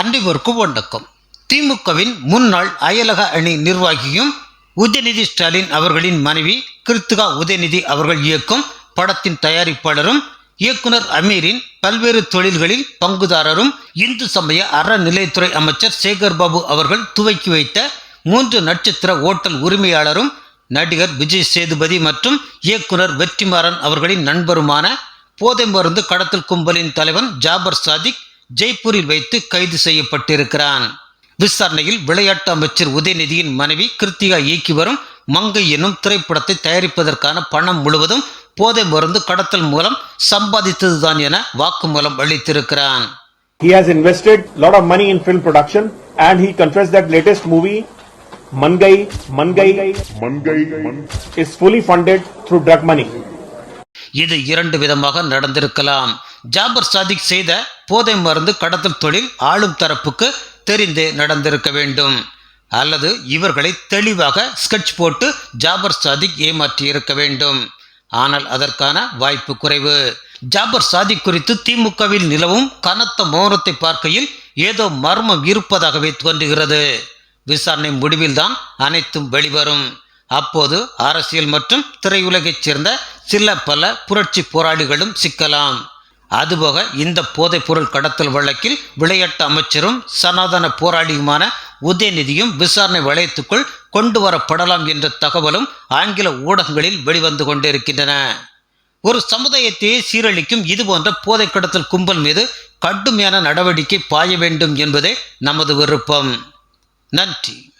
அனைவருக்கும் ஒண்டக்கும் திமுகவின் முன்னாள் அயலக அணி நிர்வாகியும் உதயநிதி ஸ்டாலின் அவர்களின் மனைவி கிருத்திகா உதயநிதி அவர்கள் இயக்கும் படத்தின் தயாரிப்பாளரும் இயக்குனர் அமீரின் பல்வேறு தொழில்களில் பங்குதாரரும் இந்து சமய அறநிலையத்துறை அமைச்சர் சேகர்பாபு அவர்கள் துவக்கி வைத்த மூன்று நட்சத்திர ஓட்டல் உரிமையாளரும் நடிகர் விஜய் சேதுபதி மற்றும் இயக்குனர் வெற்றிமாறன் அவர்களின் நண்பருமான போதை மருந்து கடத்தல் கும்பலின் தலைவன் ஜாபர் சாதிக் ஜெய்ப்பூரில் வைத்து கைது செய்யப்பட்டிருக்கிறான். விசாரணையில் விளையாட்டு அமைச்சர் உதயநிதியின் மனைவி கிருத்திகா இயக்கி வரும் மங்கை என்னும் திரைப்படத்தை தயாரிப்பதற்கான பணம் முழுவதும் போதை மருந்து கடத்தல் மூலம் சம்பாதித்ததுதான் என வாக்குமூலம் அளித்திருக்கிறான். He has invested lot of money in film production and he confessed that latest movie, Mangai, Mangai, Mangai, is fully funded through drug money. இது இரண்டு விதமாக நடந்திருக்கலாம். ஜாபர் சாதிக் செய்த போதை மருந்து கடத்தல் தொழில் ஆளும் தரப்புக்கு தெரிந்து நடந்திருக்க வேண்டும். அல்லது இவர்களை தெளிவாக ஸ்கெட்ச் போட்டு ஜாபர் சாதிக் ஏமாற்றி இருக்க வேண்டும். ஆனால் அதற்கான வாய்ப்பு குறைவு. ஜாபர் சாதிக் குறித்து திமுகவில் நிலவும் கனத்த மௌனத்தை பார்க்கையில் ஏதோ மர்மம் இருப்பதாகவே தோன்றுகிறது. விசாரணை முடிவில்தான் அனைத்தும் வெளிவரும். அப்போது அரசியல் மற்றும் திரையுலகைச் சேர்ந்த சில பல புரட்சி போராளிகளும் சிக்கலாம். அதுபோக இந்த போதைப்பொருள் கடத்தல் வழக்கில் விளையாட்டு அமைச்சரும் சனாதன போராளியுமான உதயநிதியும் விசாரணை வளையத்துக்குள் கொண்டு வரப்படலாம் என்ற தகவலும் ஆங்கில ஊடகங்களில் வெளிவந்து கொண்டிருக்கின்றன. ஒரு சமுதாயத்தையே சீரழிக்கும் இதுபோன்ற போதை கடத்தல் கும்பல் மீது கடுமையான நடவடிக்கை பாய வேண்டும் என்பதே நமது விருப்பம். நன்றி.